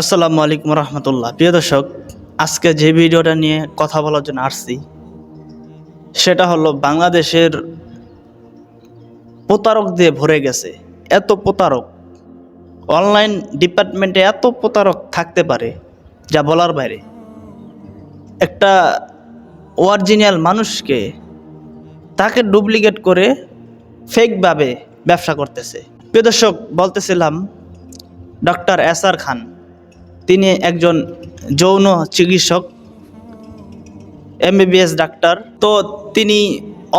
আসসালামু আলাইকুম রহমতুল্লাহ। প্রিয় দর্শক, আজকে যে ভিডিওটা নিয়ে কথা বলার জন্য আসছি, সেটা হলো বাংলাদেশের প্রতারক দিয়ে ভরে গেছে। এত প্রতারক, অনলাইন ডিপার্টমেন্টে এত প্রতারক থাকতে পারে, যা বলার বাইরে। একটা অরিজিনাল মানুষকে তাকে ডুপ্লিকেট করে ফেকভাবে ব্যবসা করতেছে। প্রিয় দর্শক, বলতেছিলাম ডক্টর এসআর খান তিনি একজন যৌন চিকিৎসক, এমবিবিএস ডাক্তার। তো তিনি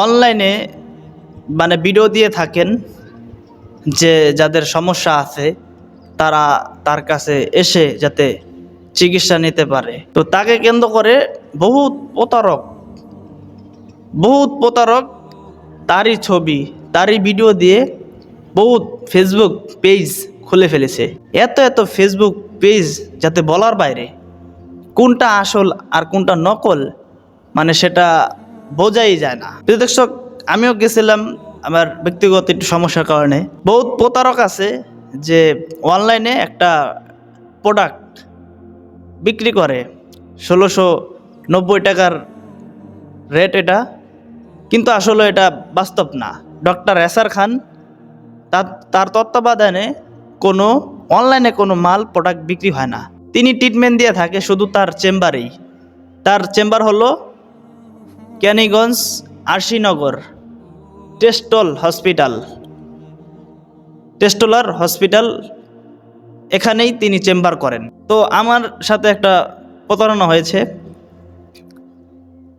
অনলাইনে মানে ভিডিও দিয়ে থাকেন যে যাদের সমস্যা আছে, তারা তার কাছে এসে যাতে চিকিৎসা নিতে পারে। তো তাকে কেন্দ্র করে বহুত প্রতারক বহুত প্রতারক তারই ছবি, তারই ভিডিও দিয়ে বহুত ফেসবুক পেজ খুলে ফেলেছে। এত এত ফেসবুক পেজ যাতে বলার বাইরে, কোনটা আসল আর কোনটা নকল মানে সেটা বোঝাই যায় না। প্রিয় আমিও গেছিলাম আমার ব্যক্তিগত একটু সমস্যার কারণে। বহুত প্রতারক আছে যে অনলাইনে একটা প্রোডাক্ট বিক্রি করে। ষোলোশো নব্বই টাকার রেট এটা, কিন্তু আসলে এটা বাস্তব না। ডক্টর এসার খান, তার তার তত্ত্বাবধানে কোনো অনলাইনে কোনো মাল প্রোডাক্ট বিক্রি হয় না। তিনি ট্রিটমেন্ট দিয়ে থাকে শুধু তার চেম্বারেই। তার চেম্বার হলো ক্যানিগঞ্জ আরশিনগর টেস্টল হসপিটাল। টেস্টলার হসপিটাল, এখানেই তিনি চেম্বার করেন। তো আমার সাথে একটা প্রতারণা হয়েছে।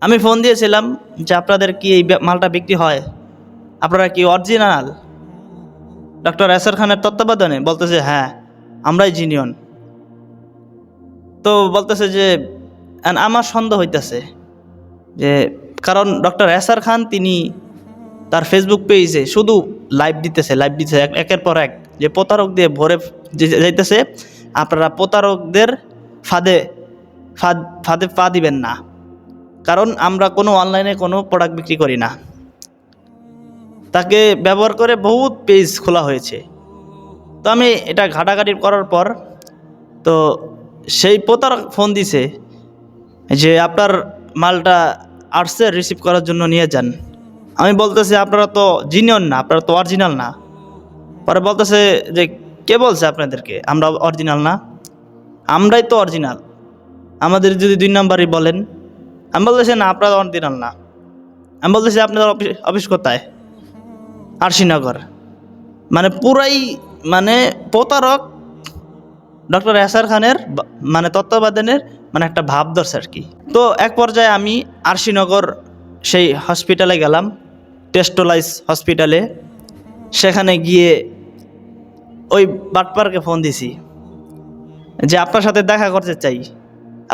আমি ফোন দিয়েছিলাম যে আপনাদের কি এই মালটা বিক্রি হয়? আপনারা কি অরিজিনাল ডক্টর এসার খানের তত্ত্বাবধানে বলতেছে হ্যাঁ আমরাই জিনিয়ন। তো বলতেছে যে আমার সন্দেহ হইতেছে যে, কারণ ডক্টর এসার খান তিনি তার ফেসবুক পেজে শুধু লাইভ দিতেছে লাইভ দিতেছে এক- একের পর এক, যে প্রতারক দিয়ে ভরে যাইতেছে, আপনারা প্রতারকদের ফাঁদে, ফাঁদ, ফাঁদে পা দিবেন না। কারণ আমরা কোনো অনলাইনে কোনো প্রোডাক্ট বিক্রি করি না। তাকে ব্যবহার করে বহুত পেজ খোলা হয়েছে। তো আমি এটা ঘাটাঘাটি করার পর, তো সেই প্রতারক ফোন দিছে যে, আপনার মালটা আসছে রিসিভ করার জন্য নিয়ে যান। আমি বলতেছি, আপনারা তো জিনিয়ন না, আপনারা তো অরিজিনাল না। পরে বলতেছে যে, কে বলছে আপনাদেরকে? আমরা অরিজিনাল না? আমরাই তো অরিজিনাল আমাদের যদি দুই নাম্বারই বলেন। আমি বলতেছি, না, আপনারা অরিজিনাল না। আমি বলতেছি, আপনাদের অফিস অফিস কোথায়? আরশিনগর। মানে পুরাই মানে প্রতারক ডক্টর এসার খানের মানে তত্ত্বাবধানের মানে একটা ভাব ধরছে আর কি। তো এক পর্যায়ে আমি আরশিনগর সেই হসপিটালে গেলাম টেস্টোলাইজ হসপিটালে সেখানে গিয়ে ওই বাটপারকে ফোন দিছি, যে আপনার সাথে দেখা করতে চাই,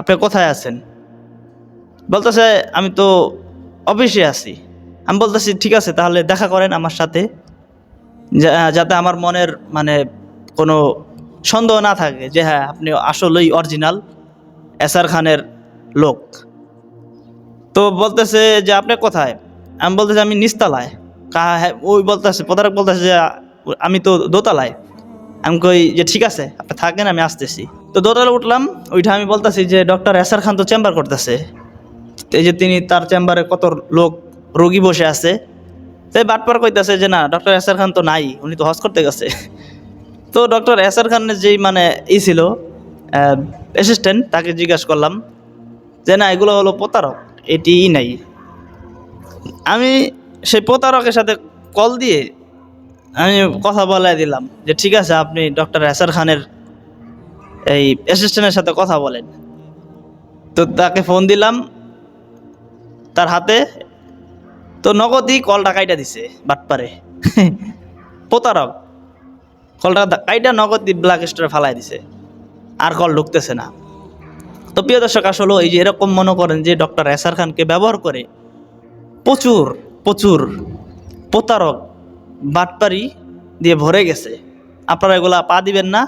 আপনি কোথায় আছেন? বলতেছে, আমি তো অফিসে আছি। আমি বলতেছি, ঠিক আছে, তাহলে দেখা করেন আমার সাথে। যাতে আমার মনের মানে কোনো সন্দেহ না থাকে যে হ্যাঁ আপনি আসলেই অরিজিনাল এসআর খানের লোক। তো বলতেছে যে, আপনি কোথায়? আমি বলতেছি, আমি নিস্তালায় কা হ্যাঁ ওই বলতেছে, প্রতারক বলতেছে যে, আমি তো দোতলায়। আমি কই যে, ঠিক আছে, আপনি থাকেন, আমি আসতেছি। তো দোতলা উঠলাম ওইটা আমি বলতেছি যে, ডক্টর এসআর খান তো চেম্বার করতেছে। এই যে, তিনি তার চেম্বারে কত লোক রোগী বসে আছে। তাই বাটপার কইতাছে যে, না, ডক্টর এসআর খান তো নাই, উনি তো হজ করতে গেছে। তো ডক্টর এসআর খানের যেই মানে ই ছিল অ্যাসিস্ট্যান্ট তাকে জিজ্ঞাসা করলাম যে, না, এগুলো হলো প্রতারক, এটি নাই। আমি সেই প্রতারকের সাথে কল দিয়ে আমি কথা বলাই দিলাম যে, ঠিক আছে, আপনি ডক্টর এসআর খানের এই অ্যাসিস্ট্যান্টের সাথে কথা বলেন। তো তাকে ফোন দিলাম, তার হাতে তো নগদই কলটা কাইটা দিছে, বাটপারে। প্রতারক। কলটা কাইটা নগদ ব্ল্যাক স্টোরে ফালাই দিছে, আর কল ঢুকতেছে না। তো প্রিয় দর্শক, আসলে এই যে এরকম মনে করেন যে ডক্টর এসার খানকে ব্যবহার করে প্রচুর প্রচুর প্রতারক বাটপারি দিয়ে ভরে গেছে। আপনারা এগুলা পা দিবেন না।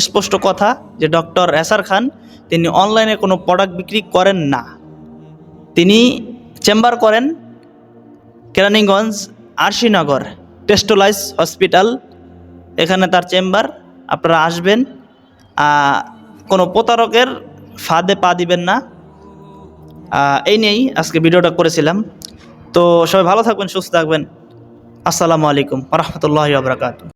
স্পষ্ট কথা যে ডক্টর এসার খান তিনি অনলাইনে কোনো প্রোডাক্ট বিক্রি করেন না। তিনি চেম্বার করেন কেরানীগঞ্জ আরশিনগর টেস্টোলাইজ হসপিটাল। এখানে তার চেম্বার, আপনারা আসবেন। কোনো প্রতারকের ফাঁদে পা দিবেন না। এই নিয়েই আজকে ভিডিওটা করেছিলাম। তো সবাই ভালো থাকবেন, সুস্থ থাকবেন। আসসালামু আলাইকুম রহমতুল্লাহ আবরাকাত